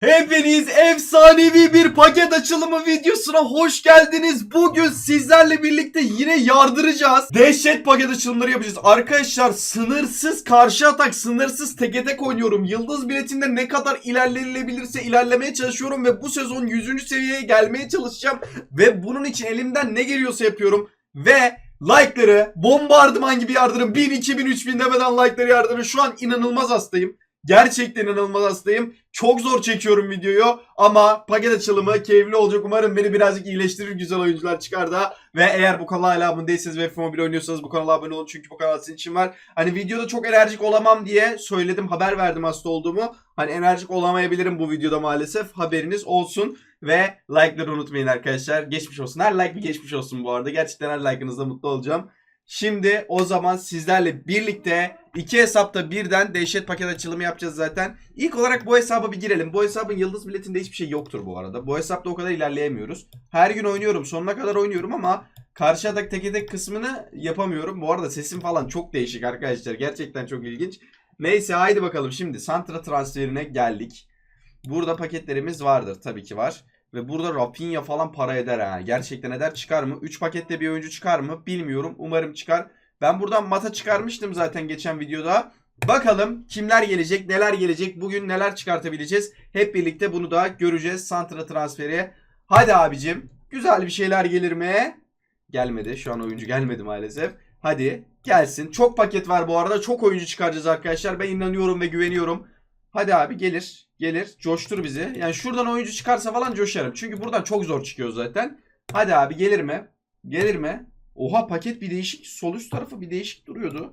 Hepiniz efsanevi bir paket açılımı videosuna hoş geldiniz. Bugün sizlerle birlikte yine yardıracağız. Dehşet paket açılımları yapacağız. Arkadaşlar sınırsız karşı atak, sınırsız teke tek oynuyorum. Yıldız biletinde ne kadar ilerlenilebilirse ilerlemeye çalışıyorum ve bu sezon 100. seviyeye gelmeye çalışacağım. Ve bunun için elimden ne geliyorsa yapıyorum. Ve like'ları bombardıman gibi yardırın. 1000, 2000, 3000 demeden like'ları yardırın. Şu an inanılmaz hastayım. Gerçekten inanılmaz hastayım. Çok zor çekiyorum videoyu ama paket açılımı keyifli olacak. Umarım beni birazcık iyileştirir güzel oyuncular çıkar da. Ve eğer bu kanala hala abone değilseniz ve F Mobile oynuyorsanız bu kanala abone olun. Çünkü bu kanal sizin için var. Hani videoda çok enerjik olamam diye söyledim haber verdim hasta olduğumu. Hani enerjik olamayabilirim bu videoda maalesef. Haberiniz olsun. Ve like'ları unutmayın arkadaşlar. Geçmiş olsun. Her like bir geçmiş olsun bu arada. Gerçekten her like'ınızda mutlu olacağım. Şimdi o zaman sizlerle birlikte iki hesapta birden dehşet paket açılımı yapacağız zaten. İlk olarak bu hesaba bir girelim. Bu hesabın yıldız biletinde hiçbir şey yoktur bu arada. Bu hesapta o kadar ilerleyemiyoruz. Her gün oynuyorum. Sonuna kadar oynuyorum ama karşı atak teke tek kısmını yapamıyorum. Bu arada sesim falan çok değişik arkadaşlar. Gerçekten çok ilginç. Neyse haydi bakalım şimdi Santra transferine geldik. Burada paketlerimiz vardır. Tabii ki var. Ve burada Rafinha falan para eder ha. Gerçekten eder çıkar mı? 3 pakette bir oyuncu çıkar mı? Bilmiyorum. Umarım çıkar. Ben buradan mata çıkarmıştım zaten geçen videoda. Bakalım kimler gelecek, neler gelecek, bugün neler çıkartabileceğiz. Hep birlikte bunu da göreceğiz. Santra transferi. Hadi abicim. Güzel bir şeyler gelir mi? Gelmedi. Şu an oyuncu gelmedi maalesef. Hadi gelsin. Çok paket var bu arada. Çok oyuncu çıkaracağız arkadaşlar. Ben inanıyorum ve güveniyorum. Hadi abi gelir. Gelir. Coştur bizi. Yani şuradan oyuncu çıkarsa falan coşarım. Çünkü buradan çok zor çıkıyor zaten. Hadi abi gelir mi? Gelir mi? Oha paket bir değişik. Sol üst tarafı bir değişik duruyordu.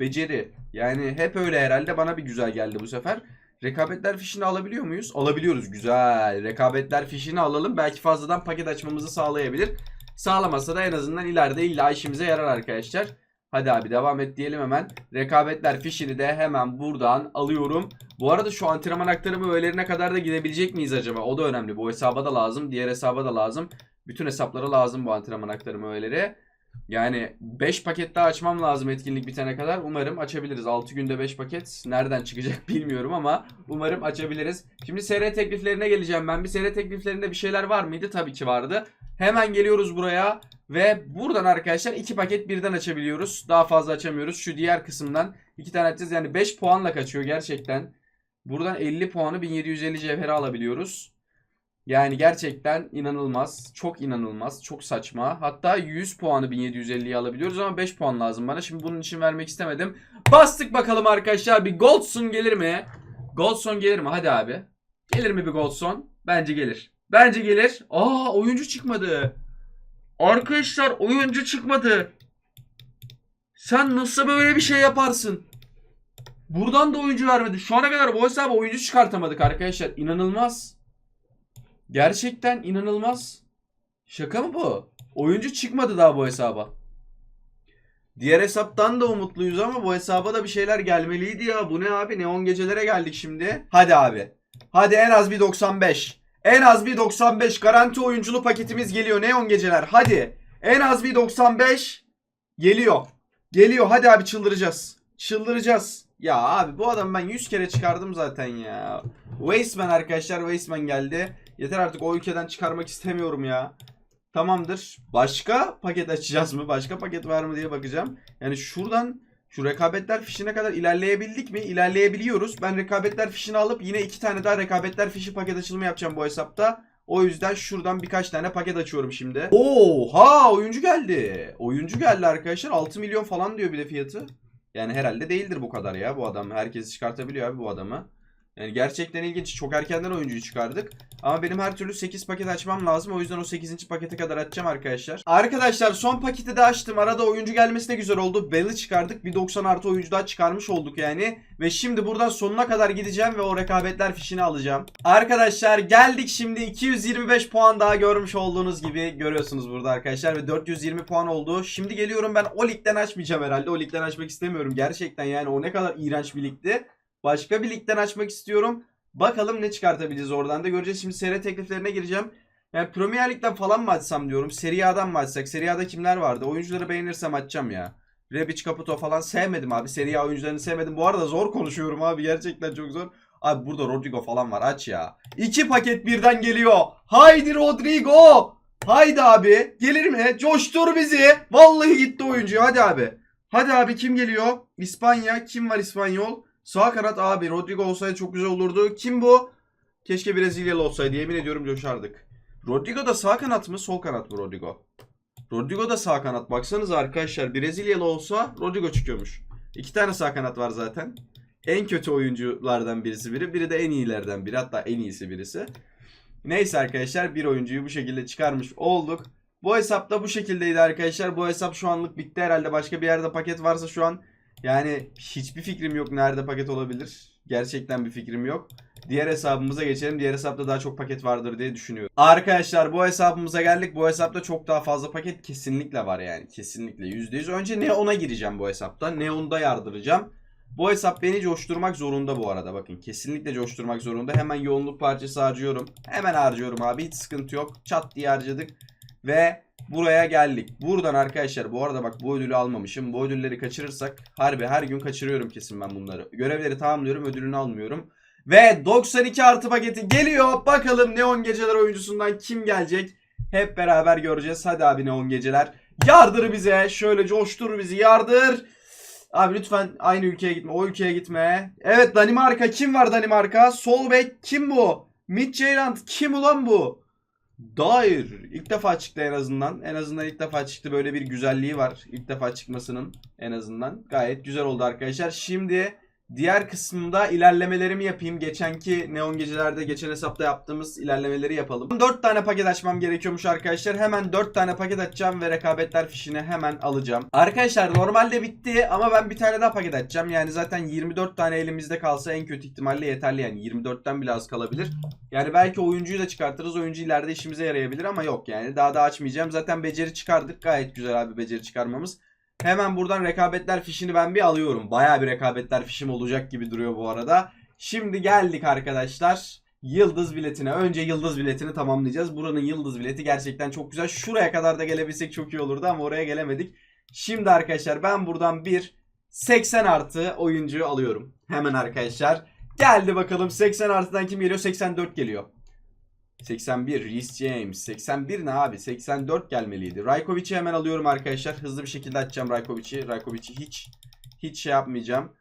Beceri. Yani hep öyle herhalde. Bana bir güzel geldi bu sefer. Rekabetler fişini alabiliyor muyuz? Alabiliyoruz. Güzel. Rekabetler fişini alalım. Belki fazladan paket açmamızı sağlayabilir. Sağlamasa da en azından ileride illa işimize yarar arkadaşlar. Hadi abi devam et diyelim hemen. Rekabetler fişini de hemen buradan alıyorum. Bu arada şu antrenman aktarımı öğelerine kadar da gidebilecek miyiz acaba? O da önemli. Bu hesaba da lazım. Diğer hesaba da lazım. Bütün hesaplara lazım bu antrenman aktarımı öğeleri. Yani 5 paket daha açmam lazım etkinlik bitene kadar. Umarım açabiliriz. 6 günde 5 paket nereden çıkacak bilmiyorum ama umarım açabiliriz. Şimdi SR tekliflerine geleceğim ben. Bir SR tekliflerinde bir şeyler var mıydı? Tabii ki vardı. Hemen geliyoruz buraya ve buradan arkadaşlar 2 paket birden açabiliyoruz. Daha fazla açamıyoruz. Şu diğer kısımdan 2 tane açacağız. Yani 5 puanla kaçıyor gerçekten. Buradan 50 puanı 1750 cevheri alabiliyoruz. Yani gerçekten inanılmaz. Çok inanılmaz. Çok saçma. Hatta 100 puanı 1750'ye alabiliyoruz ama 5 puan lazım bana. Şimdi bunun için vermek istemedim. Bastık bakalım arkadaşlar. Bir Goldson gelir mi? Goldson gelir mi? Hadi abi. Gelir mi bir Goldson? Bence gelir. Bence gelir. Aa oyuncu çıkmadı. Arkadaşlar oyuncu çıkmadı. Sen nasıl böyle bir şey yaparsın? Buradan da oyuncu vermedi. Şu ana kadar bu hesaba oyuncu çıkartamadık arkadaşlar. İnanılmaz. Gerçekten inanılmaz. Şaka mı bu? Oyuncu çıkmadı daha bu hesaba. Diğer hesaptan da umutluyuz ama bu hesaba da bir şeyler gelmeliydi ya. Bu ne abi? Neon gecelere geldik şimdi. Hadi abi. Hadi en az bir 95. En az bir 95 garanti oyunculu paketimiz geliyor. Neon geceler. Hadi. En az bir 95 geliyor. Geliyor. Hadi abi çıldıracağız. Çıldıracağız. Ya abi bu adam ben 100 kere çıkardım zaten ya. Wasteman arkadaşlar. Wasteman geldi. Yeter artık o ülkeden çıkarmak istemiyorum ya. Tamamdır. Başka paket açacağız mı? Başka paket var mı diye bakacağım. Yani şuradan şu rekabetler fişine kadar ilerleyebildik mi? İlerleyebiliyoruz. Ben rekabetler fişini alıp yine iki tane daha rekabetler fişi paket açılımı yapacağım bu hesapta. O yüzden şuradan birkaç tane paket açıyorum şimdi. Oha oyuncu geldi. Oyuncu geldi arkadaşlar. 6 milyon falan diyor bir de fiyatı. Yani herhalde değildir bu kadar ya bu adam. Herkesi çıkartabiliyor abi bu adamı. Yani gerçekten ilginç. Çok erkenden oyuncuyu çıkardık. Ama benim her türlü 8 paket açmam lazım. O yüzden o 8. pakete kadar açacağım arkadaşlar. Arkadaşlar son paketi de açtım. Arada oyuncu gelmesi de güzel oldu. Bell'i çıkardık. Bir 90 artı oyuncu daha çıkarmış olduk yani. Ve şimdi buradan sonuna kadar gideceğim ve o rekabetler fişini alacağım. Arkadaşlar geldik şimdi 225 puan daha görmüş olduğunuz gibi görüyorsunuz burada arkadaşlar. Ve 420 puan oldu. Şimdi geliyorum ben o ligden açmayacağım herhalde. O ligden açmak istemiyorum. Gerçekten yani o ne kadar iğrenç bir ligdi. Başka bir ligden açmak istiyorum. Bakalım ne çıkartabileceğiz oradan da göreceğiz. Şimdi seri tekliflerine gireceğim. Yani Premier Lig'den falan mı açsam diyorum. Serie A'dan mı açsak? Serie A'da kimler vardı? Oyuncuları beğenirsem açacağım ya. Rebic, Caputo falan sevmedim abi. Serie A oyuncularını sevmedim. Bu arada zor konuşuyorum abi. Gerçekten çok zor. Abi burada Rodrigo falan var aç ya. İki paket birden geliyor. Haydi Rodrigo. Haydi abi. Gelir mi? Coştur bizi. Vallahi gitti oyuncu. Hadi abi. Hadi abi kim geliyor? İspanya. Kim var İspanyol? Sağ kanat abi. Rodrigo olsaydı çok güzel olurdu. Kim bu? Keşke Brezilyalı olsaydı. Yemin ediyorum coşardık. Rodrigo da sağ kanat mı? Sol kanat mı Rodrigo? Rodrigo da sağ kanat. Baksanıza arkadaşlar. Brezilyalı olsa Rodrigo çıkıyormuş. İki tane sağ kanat var zaten. En kötü oyunculardan birisi biri. Biri de en iyilerden biri. Hatta en iyisi birisi. Neyse arkadaşlar bir oyuncuyu bu şekilde çıkarmış olduk. Bu hesap da bu şekildeydi arkadaşlar. Bu hesap şu anlık bitti herhalde. Başka bir yerde paket varsa şu an yani hiçbir fikrim yok nerede paket olabilir. Gerçekten bir fikrim yok. Diğer hesabımıza geçelim. Diğer hesapta daha çok paket vardır diye düşünüyorum. Arkadaşlar bu hesabımıza geldik. Bu hesapta çok daha fazla paket kesinlikle var yani. Kesinlikle %100. Önce Neon'a gireceğim bu hesapta. Neon'da yardıracağım. Bu hesap beni coşturmak zorunda bu arada. Bakın kesinlikle coşturmak zorunda. Hemen yoğunluk parçası harcıyorum. Hemen harcıyorum abi. Hiç sıkıntı yok. Çat diye harcadık. Ve buraya geldik. Buradan arkadaşlar bu arada bak bu ödülü almamışım. Bu ödülleri kaçırırsak harbi her gün kaçırıyorum kesin ben bunları. Görevleri tamamlıyorum ödülünü almıyorum. Ve 92 artı paketi geliyor. Bakalım Neon Geceler oyuncusundan kim gelecek? Hep beraber göreceğiz. Hadi abi Neon Geceler. Yardır bize. Şöyle coştur bizi yardır. Abi lütfen aynı ülkeye gitme. O ülkeye gitme. Evet Danimarka. Kim var Danimarka? Sol bek kim bu? Midtjylland kim ulan bu? Dair. İlk defa çıktı en azından. En azından ilk defa çıktı. Böyle bir güzelliği var. İlk defa çıkmasının en azından. Gayet güzel oldu arkadaşlar. Şimdi diğer kısmında ilerlemelerimi yapayım. Geçenki Neon Gecelerde geçen hesapta yaptığımız ilerlemeleri yapalım. 4 tane paket açmam gerekiyormuş arkadaşlar. Hemen 4 tane paket açacağım ve rekabetler fişini hemen alacağım. Arkadaşlar normalde bitti ama ben bir tane daha paket açacağım. Yani zaten 24 tane elimizde kalsa en kötü ihtimalle yeterli yani. 24'ten bile az kalabilir. Yani belki oyuncuyu da çıkartırız. Oyuncu ileride işimize yarayabilir ama yok yani. Daha da açmayacağım. Zaten beceri çıkardık. Gayet güzel abi beceri çıkarmamız. Hemen buradan rekabetler fişini ben bir alıyorum. Baya bir rekabetler fişim olacak gibi duruyor bu arada. Şimdi geldik arkadaşlar. Yıldız biletine. Önce yıldız biletini tamamlayacağız. Buranın yıldız bileti gerçekten çok güzel. Şuraya kadar da gelebilsek çok iyi olurdu ama oraya gelemedik. Şimdi arkadaşlar ben buradan bir 80 artı oyuncuyu alıyorum. Hemen arkadaşlar. Geldi bakalım 80 artıdan kim geliyor? 84 geliyor. 81 Reece James. 81 ne abi? 84 gelmeliydi. Rajkovic'i hemen alıyorum arkadaşlar. Hızlı bir şekilde açacağım Rajkovic'i. Rajkovic'i hiç hiç şey yapmayacağım.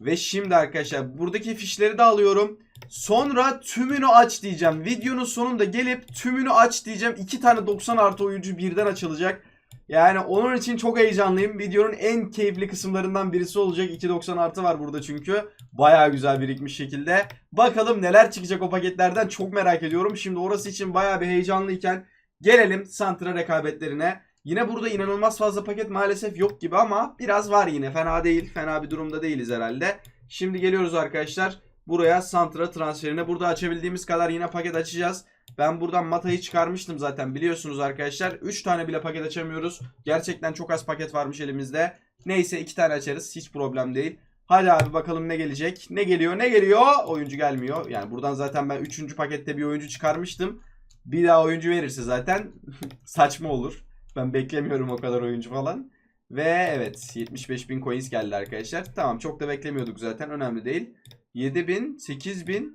Ve şimdi arkadaşlar buradaki fişleri de alıyorum. Sonra tümünü aç diyeceğim. Videonun sonunda gelip tümünü aç diyeceğim. İki tane 90 artı oyuncu birden açılacak. Yani onun için çok heyecanlıyım. Videonun en keyifli kısımlarından birisi olacak. 2.90 artı var burada çünkü. Baya güzel birikmiş şekilde. Bakalım neler çıkacak o paketlerden çok merak ediyorum. Şimdi orası için baya bir heyecanlıyken gelelim Santra rekabetlerine. Yine burada inanılmaz fazla paket maalesef yok gibi ama biraz var yine. Fena değil. Fena bir durumda değiliz herhalde. Şimdi geliyoruz arkadaşlar. Buraya Santra transferine. Burada açabildiğimiz kadar yine paket açacağız. Ben buradan Mata'yı çıkarmıştım zaten biliyorsunuz arkadaşlar. 3 tane bile paket açamıyoruz. Gerçekten çok az paket varmış elimizde. Neyse 2 tane açarız. Hiç problem değil. Hadi abi bakalım ne gelecek. Ne geliyor ne geliyor. Oyuncu gelmiyor. Yani buradan zaten ben 3. pakette bir oyuncu çıkarmıştım. Bir daha oyuncu verirse zaten saçma olur. Ben beklemiyorum o kadar oyuncu falan. Ve evet 75.000 coins geldi arkadaşlar. Tamam çok da beklemiyorduk zaten önemli değil. 7.000, 8.000,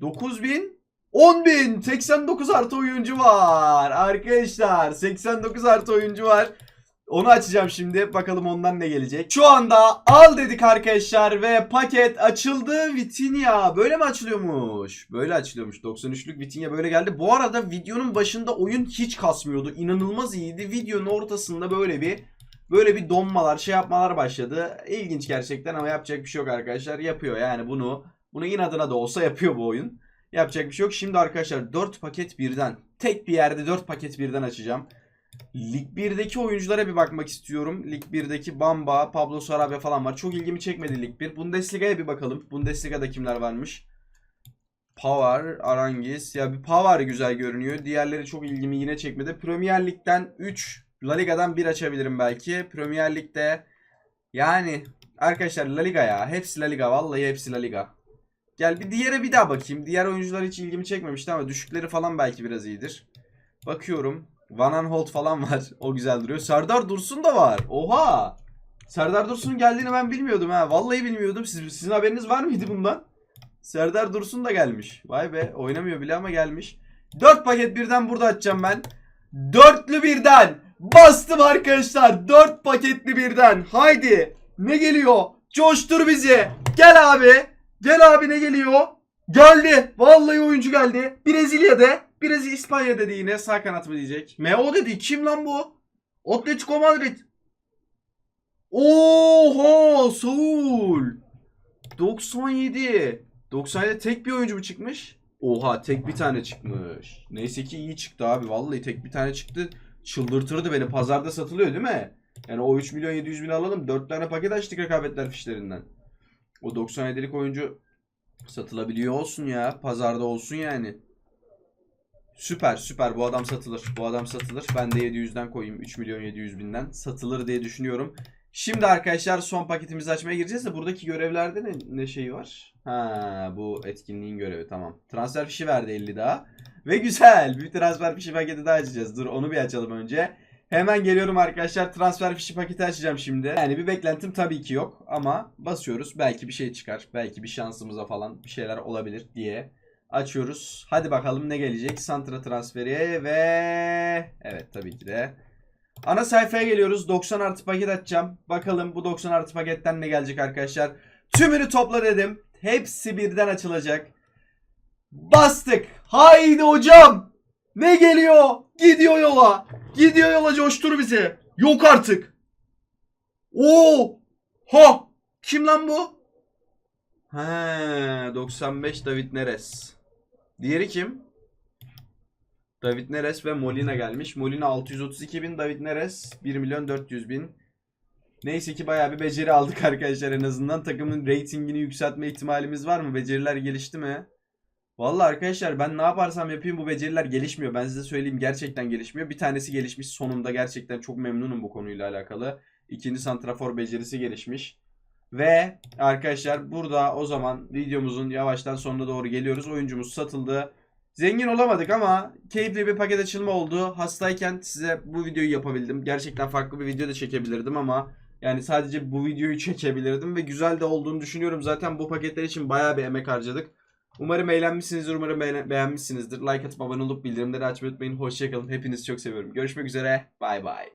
9.000 10.000 89 artı oyuncu var. Arkadaşlar 89 artı oyuncu var. Onu açacağım şimdi. Bakalım ondan ne gelecek. Şu anda al dedik arkadaşlar ve paket açıldı. Vitinia böyle mi açılıyormuş? Böyle açılıyormuş. 93'lük Vitinia böyle geldi. Bu arada videonun başında oyun hiç kasmıyordu. İnanılmaz iyiydi. Videonun ortasında böyle bir böyle bir donmalar, şey yapmalar başladı. İlginç gerçekten ama yapacak bir şey yok arkadaşlar. Yapıyor yani bunu. Bunu inadına da olsa yapıyor bu oyun. Yapacak bir şey yok. Şimdi arkadaşlar 4 paket birden. Tek bir yerde 4 paket birden açacağım. Lig 1'deki oyunculara bir bakmak istiyorum. Lig 1'deki Bamba, Pablo Sarabia falan var. Çok ilgimi çekmedi Lig 1. Bundesliga'ya bir bakalım. Bundesliga'da kimler varmış? Pavar, Arangis. Ya bir Pavar güzel görünüyor. Diğerleri çok ilgimi yine çekmedi. Premier Lig'den 3, La Liga'dan 1 açabilirim belki. Premier Lig'de yani arkadaşlar La Liga ya. Hepsi La Liga. Vallahi hepsi La Liga. Gel bir diğere bir daha bakayım. Diğer oyuncular hiç ilgimi çekmemişti ama düşükleri falan belki biraz iyidir. Bakıyorum. Van Aanholt falan var. O güzel duruyor. Serdar Dursun da var. Oha! Serdar Dursun'un geldiğini ben bilmiyordum ha. Vallahi bilmiyordum. Siz, sizin haberiniz var mıydı bundan? Serdar Dursun da gelmiş. Vay be oynamıyor bile ama gelmiş. 4 paket birden burada açacağım ben. Dörtlü birden. Bastım arkadaşlar. 4 paketli birden. Haydi. Ne geliyor? Coştur bizi. Gel abi. Gel abi ne geliyor? Geldi. Vallahi oyuncu geldi. Brezilya'da. Brezilya İspanya dedi yine. Sağ kanat mı diyecek? Meo dedi. Kim lan bu? Atletico Madrid. Oho Saul. 97. 97 tek bir oyuncu mu çıkmış? Oha tek bir tane çıkmış. Neyse ki iyi çıktı abi. Vallahi tek bir tane çıktı. Çıldırtırdı beni. Pazarda satılıyor değil mi? Yani o 3 milyon 700 bin alalım. 4 tane paket açtık rekabetler fişlerinden. O 97'lik oyuncu satılabiliyor olsun ya. Pazarda olsun yani. Süper süper bu adam satılır. Bu adam satılır. Ben de 700'den koyayım. 3 milyon 700 binden satılır diye düşünüyorum. Şimdi arkadaşlar son paketimizi açmaya gireceğiz de buradaki görevlerde ne, ne şeyi var? Ha bu etkinliğin görevi tamam. Transfer fişi verdi 50 daha. Ve güzel bir transfer fişi paketi daha açacağız. Dur onu bir açalım önce. Hemen geliyorum arkadaşlar. Transfer fişi paketi açacağım şimdi. Yani bir beklentim tabii ki yok ama basıyoruz. Belki bir şey çıkar. Belki bir şansımıza falan bir şeyler olabilir diye açıyoruz. Hadi bakalım ne gelecek? Santra transferi ve evet tabii ki de Ana sayfaya geliyoruz. 90 artı paket açacağım. Bakalım bu 90 artı paketten ne gelecek arkadaşlar. Tümünü topla dedim. Hepsi birden açılacak. Bastık. Haydi hocam. Ne geliyor? Gidiyor yola. Gidiyor yola coştur bizi. Yok artık. Oo. Ha. Kim lan bu? He, 95 David Neres. Diğeri kim? David Neres ve Molina gelmiş. Molina 632 bin, David Neres 1 milyon 400 bin. Neyse ki bayağı bir beceri aldık arkadaşlar en azından. Takımın reytingini yükseltme ihtimalimiz var mı? Beceriler gelişti mi? Vallahi arkadaşlar ben ne yaparsam yapayım bu beceriler gelişmiyor. Ben size söyleyeyim gerçekten gelişmiyor. Bir tanesi gelişmiş sonunda gerçekten çok memnunum bu konuyla alakalı. İkinci santrafor becerisi gelişmiş. Ve arkadaşlar burada o zaman videomuzun yavaştan sonuna doğru geliyoruz. Oyuncumuz satıldı. Zengin olamadık ama keyifli bir paket açılma oldu. Hastayken size bu videoyu yapabildim. Gerçekten farklı bir video da çekebilirdim ama yani sadece bu videoyu çekebilirdim ve güzel de olduğunu düşünüyorum. Zaten bu paketler için bayağı bir emek harcadık. Umarım eğlenmişsinizdir, umarım beğen- beğenmişsinizdir. Like atıp abone olup bildirimleri açmayı unutmayın. Hoşçakalın. Hepinizi çok seviyorum. Görüşmek üzere. Bay bay.